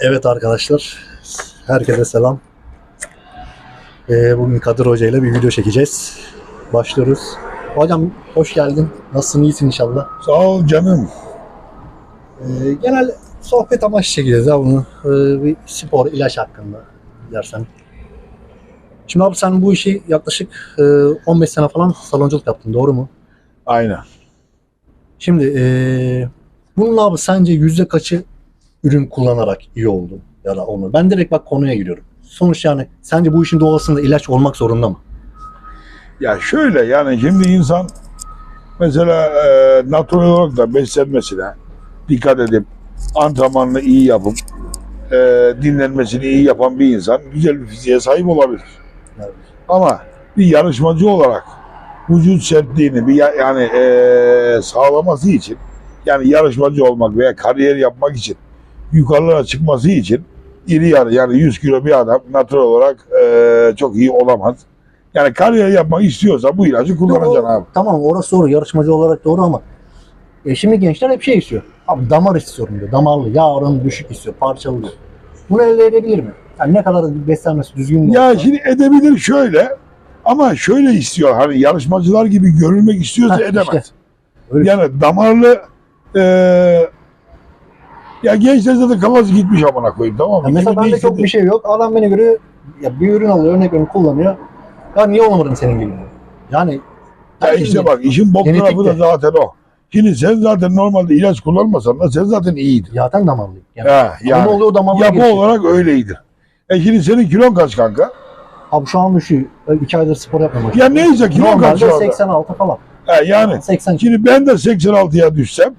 Evet arkadaşlar, herkese selam. Ee, bugün Kadir Hoca ile bir video çekeceğiz. Başlıyoruz. Hocam hoş geldin. Nasılsın, iyisin inşallah. Sağ ol canım. Ee, genel sohbet amaçlı çekeceğiz ya bunu. Ee, bir spor, ilaç hakkında dersen. Şimdi abi sen bu işi yaklaşık e, 15 sene falan salonculuk yaptın, doğru mu? Aynen. Şimdi e, bunun abi sence yüzde kaçı ürün kullanarak iyi oldu ya da olmadı? Ben direkt bak konuya giriyorum. Sonuç yani sence bu işin doğasında ilaç olmak zorunda mı? Ya şöyle yani şimdi insan mesela e, natural olarak da beslenmesine dikkat edip antrenmanını iyi yapıp e, dinlenmesini iyi yapan bir insan güzel bir fiziğe sahip olabilir. Evet. Ama bir yarışmacı olarak vücut sertliğini bir ya- yani e, sağlaması için yani yarışmacı olmak veya kariyer yapmak için yukarılara çıkması için iri yarı yani 100 kilo bir adam natural olarak e, çok iyi olamaz. Yani kariyer yapmak istiyorsa bu ilacı kullanacaksın abi. Tamam orası doğru yarışmacı olarak doğru ama e, şimdi gençler hep şey istiyor. Abi damar istiyorum diyor. Damarlı, yağ oranı düşük istiyor. Parçalı diyor. Bunu elde edebilir mi? Yani ne kadar beslenmesi düzgün de Ya olsa- şimdi edebilir şöyle ama şöyle istiyor hani yarışmacılar gibi görülmek istiyorsa Heh, edemez. işte. Öyle. Yani damarlı e, ya gençler zaten kafası gitmiş amına koyayım tamam mı? Ya mesela Kimi bende çok bir şey yok. Adam beni görüyor. Ya bir ürün alıyor, örnek veriyorum kullanıyor. Ya niye olamadım senin gibi? Yani Ya herkesin işte bak işin bok Genetik tarafı da de. zaten o. Şimdi sen zaten normalde ilaç kullanmasan da sen zaten iyiydin. Zaten damarlıyım. Yani, Ha, Ama yani oluyor damarlar yapı gelişiyor. olarak öyleydin. E şimdi senin kilon kaç kanka? Abi şu an düşüyor. Ben iki aydır spor yapmıyorum. Ya neyse kilon kaç Normalde şu anda? 86 falan. He, yani 80 Şimdi ben de 86'ya düşsem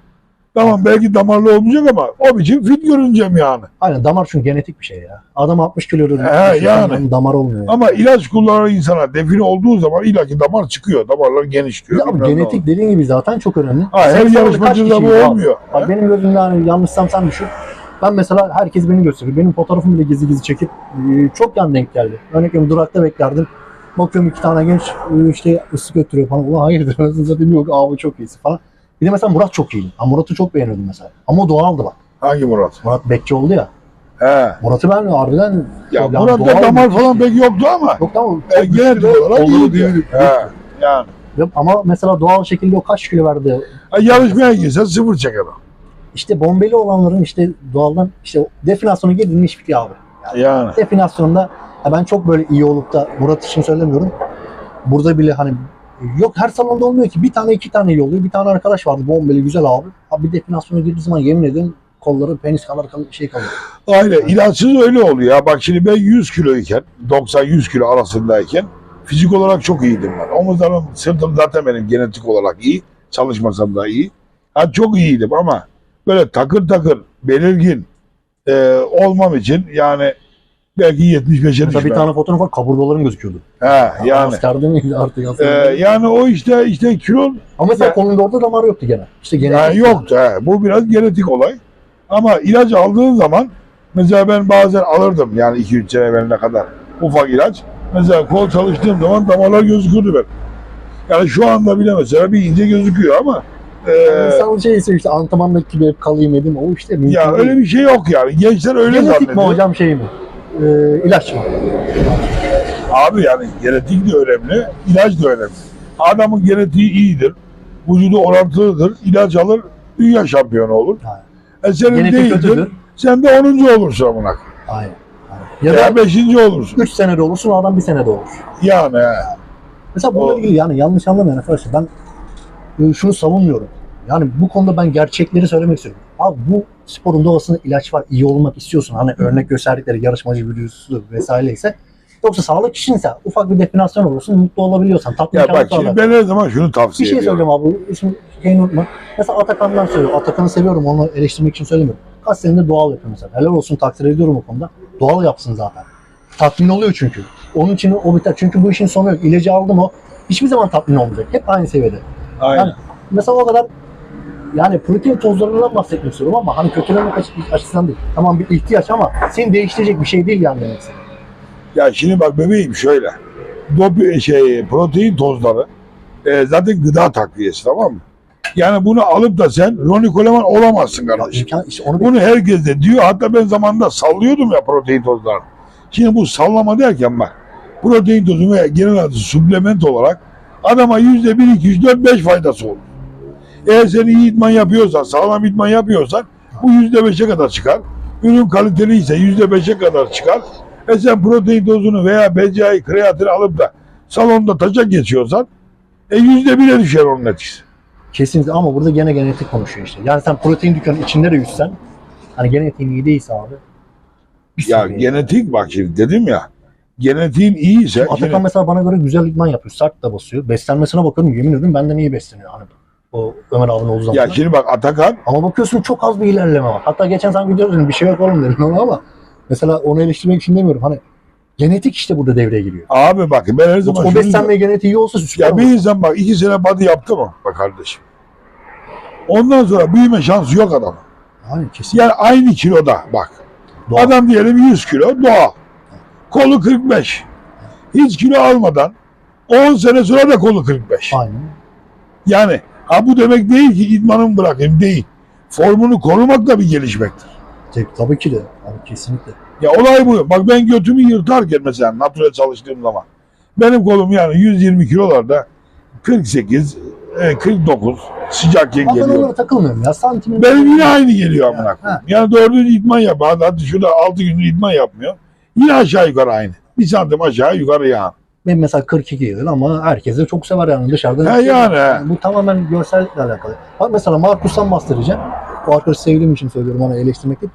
tamam belki damarlı olmayacak ama o biçim fit görüneceğim yani. Aynen damar çünkü genetik bir şey ya. Adam 60 kilodur. He, yani. Damar olmuyor. Yani. Ama ilaç kullanan insana define olduğu zaman illaki damar çıkıyor. Damarlar genişliyor. Abi ne genetik oluyor. dediğin gibi zaten çok önemli. Ha, her yarışmacıda bu abi? olmuyor. Bak benim gözümde hani yanlışsam sen düşün. Ben mesela herkes beni gösteriyor. Benim fotoğrafımı bile gizli gizli çekip e, çok yan denk geldi. Örnek veriyorum durakta beklerdim. Bakıyorum iki tane genç e, işte ıslık götürüyor falan. Ulan hayırdır satayım yok abi çok iyisi falan. Bir de mesela Murat çok iyiydi. Ben Murat'ı çok beğeniyordum mesela. Ama o doğaldı bak. Hangi Murat? Murat bekçi oldu ya. He. Murat'ı ben harbiden Ya yani Murat'ta doğal damar müthişti. falan pek yoktu ama Yok tamam. e, genetik olarak Kolları iyiydi. büyüdü. He. Yani. Yok, ama mesela doğal şekilde o kaç kilo verdi? Ha, yarışmaya girsen sıfır çeker o. İşte bombeli olanların işte doğaldan işte definasyona girdiğinde iş bitiyor abi. Yani. definasyonunda ya ben çok böyle iyi olup da Murat için söylemiyorum. Burada bile hani yok her salonda olmuyor ki. Bir tane iki tane iyi oluyor. Bir tane arkadaş vardı bombeli güzel abi. Abi bir definasyona girdiği zaman yemin ediyorum kolları penis kadar kal- şey kalıyor. Aynen. İlaçsız öyle oluyor. Ya bak şimdi ben 100 kiloyken, 90-100 kilo arasındayken fizik olarak çok iyiydim ben. Omuzlarım, sırtım zaten benim genetik olarak iyi. Çalışmasam da iyi. Ha, çok iyiydim ama böyle takır takır, belirgin e, olmam için yani belki 75'e Mesela bir tane fotoğraf var kaburgalarım gözüküyordu. He, yani. Askerde miydi artık E, aslında. yani o işte işte kilon Ama mesela kolunda orada damar yoktu gene. İşte genetik. yani yoktu. He. Bu biraz genetik olay. Ama ilaç aldığın zaman mesela ben bazen alırdım yani 2-3 sene evveline kadar ufak ilaç. Mesela kol çalıştığım zaman damarlar gözükürdü ben. Yani şu anda bile mesela bir ince gözüküyor ama Yani İnsan şey işte antrenmandaki gibi hep kalayım edeyim. O işte ya öyle bir şey yok yani. Gençler öyle Genetik mi zannediyor. hocam şey mi? Ee, ilaç mı? Abi yani genetik de önemli, ilaç da önemli. Adamın genetiği iyidir, vücudu orantılıdır, ilaç alır, dünya şampiyonu olur. Ha. E senin Genetik değildir, kötüdür. sen de 10. olursun amına. Aynen. aynen. Ya Ya da 5. olursun. 3 senede olursun o adam bir senede olur. Yani he. Mesela bununla O- ilgili yani yanlış anlamayın arkadaşlar ben e, şunu savunmuyorum. Yani bu konuda ben gerçekleri söylemek istiyorum. Abi bu sporun doğasında ilaç var. iyi olmak istiyorsun. Hani örnek gösterdikleri yarışmacı videosu vesaire ise yoksa sağlık işinse ufak bir definasyon olursun mutlu olabiliyorsan tatlı Ya bak şimdi ben her zaman şunu bir tavsiye şey ediyorum. söyleyeceğim abi. İsmi şeyini unutma. Mesela Atakan'dan söylüyorum. Atakan'ı seviyorum. Onu eleştirmek için söylemiyorum. Kaç senedir doğal yapıyor mesela. Helal olsun takdir ediyorum o konuda. Doğal yapsın zaten. Tatmin oluyor çünkü. Onun için o biter. Çünkü bu işin sonu yok. İlacı aldım o. Hiçbir zaman tatmin olmayacak. Hep aynı seviyede. Aynen. Yani mesela o kadar yani protein tozlarından bahsetmek istiyorum ama hani kötülemek açı- açısından değil. Tamam bir ihtiyaç ama seni değiştirecek bir şey değil yani demek. Ya şimdi bak bebeğim şöyle. Dopi, şey, protein tozları e, zaten gıda takviyesi tamam mı? Yani bunu alıp da sen Ronnie Coleman olamazsın kardeşim. imkan, işte onu Bunu herkes de diyor. Hatta ben zamanında sallıyordum ya protein tozlarını. Şimdi bu sallama derken bak. Protein tozu veya genel adı suplement olarak adama yüzde bir, iki, üç, dört, beş faydası olur. Eğer sen iyi idman yapıyorsan, sağlam idman yapıyorsan bu yüzde beşe kadar çıkar. Ürün kaliteli ise yüzde beşe kadar çıkar. E sen protein tozunu veya BCA'yı, kreatini alıp da salonda taça geçiyorsan e yüzde bire düşer onun etkisi. kesinlikle ama burada gene genetik konuşuyor işte. Yani sen protein dükkanı içinde de yüzsen hani genetiğin iyi değilse abi. Ya genetik bak şimdi dedim ya genetiğin iyiyse Atakan şimdi- mesela bana göre güzel idman yapıyor. Sert de basıyor. Beslenmesine bakıyorum yemin ediyorum benden iyi besleniyor. Hani o Ömer abinin olduğu zaman. ya şimdi bak Atakan Ama bakıyorsun çok az bir ilerleme var. Hatta geçen sen gidiyoruz dedim bir şey yok oğlum dedim ama, ama mesela onu eleştirmek için demiyorum. Hani genetik işte burada devreye giriyor. Abi bak ben her zaman O şunu beslenme genetiği iyi olsa süper Ya bir insan bak iki sene body yaptı mı bak kardeşim. Ondan sonra büyüme şansı yok adam. Aynen kesin. Yani aynı kiloda bak. Doğal. Adam diyelim 100 kilo doğal. Kolu 45. Hiç kilo almadan 10 sene sonra da kolu 45. Aynen. Yani ha bu demek değil ki idmanımı bırakayım değil. Formunu korumak da bir gelişmektir. Tabii, tabii ki de. Abi kesinlikle. Ya olay bu. Bak ben götümü yırtarken mesela natural çalıştığım zaman benim kolum yani 120 kilolarda 48, e, 49 sıcakken Ama ben geliyor. onlara takılmıyorum ya. Santimin Benim yine aynı geliyor amına koyayım. Yani düzgün idman yap. Hadi, şurada 6 gündür idman yapmıyor. Yine aşağı yukarı aynı. Bir santim aşağı yukarı yani. Benim mesela 42 yıl ama herkes de çok sever yani dışarıdan. He yani. Bu tamamen görsellikle alakalı. Bak mesela Markus'tan bahsedeceğim. Bu arkadaşı sevdiğim için söylüyorum ona eleştirmek değil.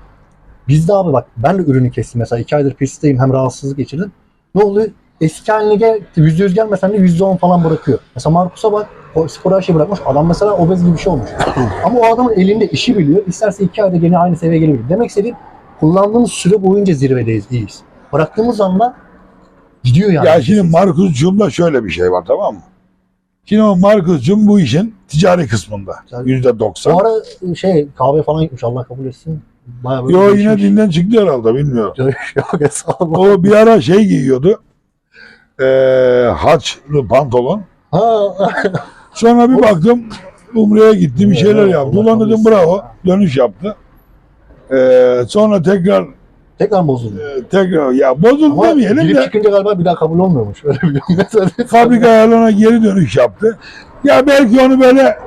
Bizde abi bak ben de ürünü kestim mesela 2 aydır pistteyim hem rahatsızlık geçirdim. Ne oluyor? Eski haline gel, %100 gelmesen de %10 falan bırakıyor. Mesela Markus'a bak o spor her şeyi bırakmış. Adam mesela obez gibi bir şey olmuş. Ama o adamın elinde işi biliyor. İsterse 2 ayda gene aynı seviyeye gelebilir. Demek istediğim kullandığımız süre boyunca zirvedeyiz, iyiyiz. Bıraktığımız anda gidiyor yani. Ya şimdi Markus'cumda şöyle bir şey var tamam mı? Şimdi o Markus'cum bu işin ticari kısmında. Yüzde doksan. Bu ara şey kahve falan gitmiş Allah kabul etsin. Bayağı böyle Yo yine dinden çıktı herhalde bilmiyorum. Yok hesabı. O bir ara şey giyiyordu. Eee haçlı pantolon. Ha, Sonra bir baktım Umre'ye gitti bir şeyler yaptı. Ulan dedim bravo. Dönüş yaptı. Eee sonra tekrar tekrar bozuldu. e, tekrar ya bozuldu Ama demeyelim girip de çıkınca galiba bir daha kabul olmuyormuş. Öyle bir fabrika ayarlarına geri dönüş yaptı. Ya belki onu böyle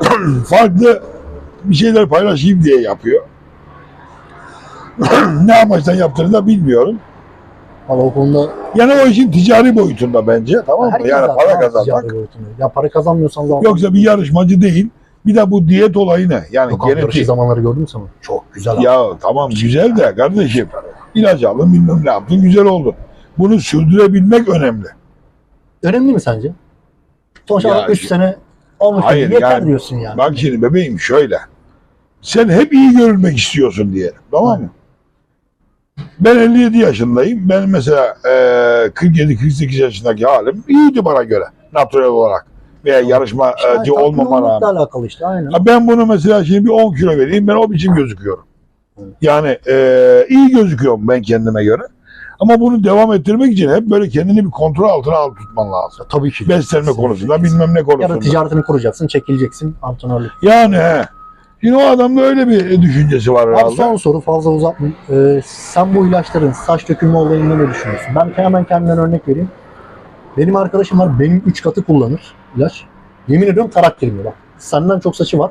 farklı bir şeyler paylaşayım diye yapıyor. ne amaçtan yaptığını da bilmiyorum. Ama o konuda Yani o işin ticari boyutunda bence tamam mı? herkes Yani para kazanmak. Ya para kazanmıyorsan zaten. Yoksa bir yarışmacı değil. Bir de bu diyet olayı ne? Yani Yok abi, genetik. zamanları gördün mü sen? Çok güzel. abi. Ya tamam güzel de kardeşim ilaç aldın bilmem ne yaptın güzel oldu. Bunu sürdürebilmek önemli. Önemli mi sence? Sonuçta Ya, 3 sene olmuş. Hayır, yeter yani- diyorsun yani. Bak şimdi bebeğim şöyle. Sen hep iyi görülmek istiyorsun diyelim. Tamam mı? Ben 57 yaşındayım. Ben mesela eee 47-48 yaşındaki halim iyiydi bana göre. Natural olarak. Veya yarışmacı İşte olmama rağmen. alakalı işte aynen. Ha Ben bunu mesela şimdi bir 10 kilo vereyim ben o biçim gözüküyorum. Evet. Yani eee, iyi gözüküyorum ben kendime göre. Ama bunu devam ettirmek için hep böyle kendini bir kontrol altına alıp tutman lazım. Tabii ki. Beslenme Kesinlikle. konusunda bilmem ne Ya da konusunda. ticaretini kuracaksın, çekileceksin, antrenörlük. Yani he. Şimdi o adamda öyle bir düşüncesi var Abi herhalde. son soru fazla uzatmayayım. Ee, sen bu ilaçların saç dökülme olayında ne düşünüyorsun? Ben hemen kendimden örnek vereyim. Benim arkadaşım var benim 3 katı kullanır ilaç. Yemin ediyorum tarak girmiyor bak. Senden çok saçı var.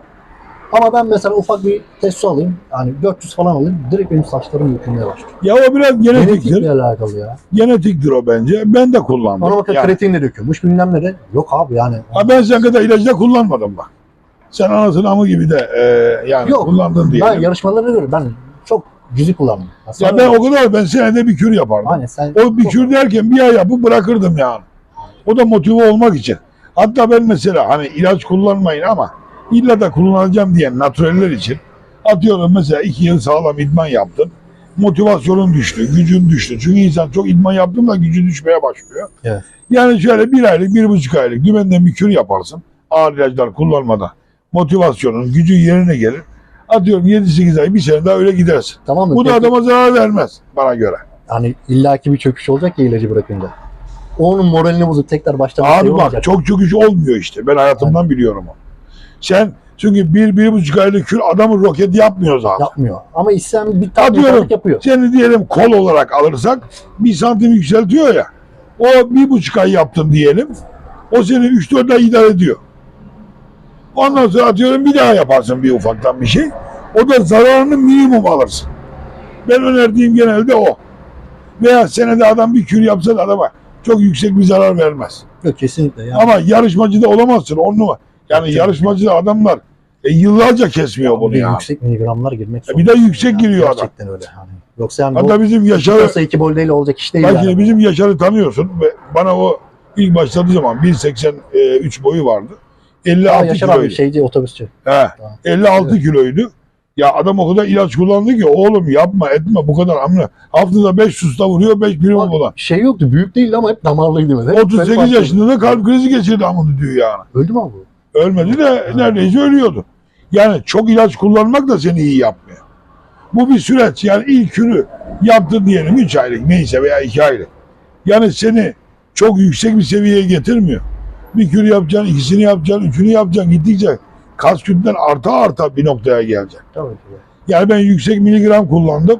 Ama ben mesela ufak bir test su alayım. Yani 400 falan alayım. Direkt benim saçlarım dökülmeye başlıyor. Ya o biraz genetiktir. Genetikle alakalı ya. Genetiktir o bence. Ben de kullandım. Ona bakın Yani- kreatin de döküyormuş bilmem ne de. Yok abi yani. Ha ben sen kadar ilacı da kullanmadım bak. Sen anasının amı gibi de e, yani Yok, kullandın diye. Ben yarışmalara göre ben çok cüzi kullandım. Ya ben o kadar ben senede bir kür yapardım. Aynen sen. O bir kür derken bir ay yapıp bırakırdım yani. O da motive olmak için. Hatta ben mesela hani ilaç kullanmayın ama illa da kullanacağım diyen naturaller için atıyorum mesela iki yıl sağlam idman yaptın. Motivasyonun düştü, gücün düştü. Çünkü insan çok idman yaptığında gücü düşmeye başlıyor. Evet. Yani şöyle bir aylık, bir buçuk aylık dümenden bir kür yaparsın. Ağır ilaçlar kullanmadan. Motivasyonun, gücün yerine gelir. Atıyorum 7-8 ay, bir sene daha öyle gidersin. Tamam mı? Bu da Peki- adama zarar vermez bana göre. hani illaki bir çöküş olacak ya ilacı bırakınca. Onun moralini bozup tekrar baştan bir Abi şey bak çok çok iş olmuyor işte. Ben hayatımdan biliyorum o. Sen çünkü bir, bir buçuk aylık kül adamı roket yapmıyor zaten. Yapmıyor. Ama istem bir tatlı yapıyor. Seni diyelim kol olarak alırsak bir santim yükseltiyor ya. O bir buçuk ay yaptın diyelim. O seni üç dört ay idare ediyor. Ondan sonra atıyorum bir daha yaparsın bir ufaktan bir şey. O da zararını minimum alırsın. Ben önerdiğim genelde o. Veya senede adam bir kür yapsa da adama çok yüksek bir zarar vermez. Yok kesinlikle. Yani Ama yarışmacıda olamazsın on numara. Yani Tabii. yarışmacıda adamlar e, yıllarca kesmiyor bunu bir ya. yüksek miligramlar girmek E bir de yüksek giriyor adam. Gerçekten öyle. Yani. Yoksa yani Hatta bu bizim Yaşar'ı Yoksa iki boldeyle olacak iş değil Bak yani. bizim Yaşar'ı tanıyorsun ve bana o ilk başladığı zaman 1.83 boyu vardı. Aa, 56 Yaşar abi kiloydu. şeyci otobüsçü. He, Tamam. 56 kiloydu. Ya adam o kadar ilaç kullandı ki oğlum yapma etme bu kadar amına. Haftada 5 susta vuruyor 5 prim bulan. Şey yoktu büyük değildi ama hep damarlıydı böyle. Hep böyle 38 farklı. yaşında da kalp krizi geçirdi amını diyor yani. Öldü mü abi? Ölmedi de neredeyse ölüyordu. Yani çok ilaç kullanmak da seni iyi yapmıyor. Bu bir süreç. Yani ilk kürü yaptın diyelim 3 aylık neyse veya 2 aylık. Yani seni çok yüksek bir seviyeye getirmiyor. Bir kür yapacaksın, ikisini yapacaksın, üçünü yapacaksın. Gittikçe kas kütlen arta arta bir noktaya gelecek. Tabii ki. Yani ben yüksek miligram kullandım.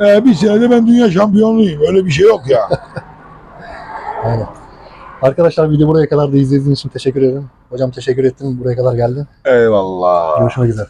Ee, bir senede ben dünya şampiyonluğuyum. Öyle bir şey yok ya. Aynen. Arkadaşlar video buraya kadar da izlediğiniz için teşekkür ederim. Hocam teşekkür ettim. Buraya kadar geldin. Eyvallah. Görüşmek üzere.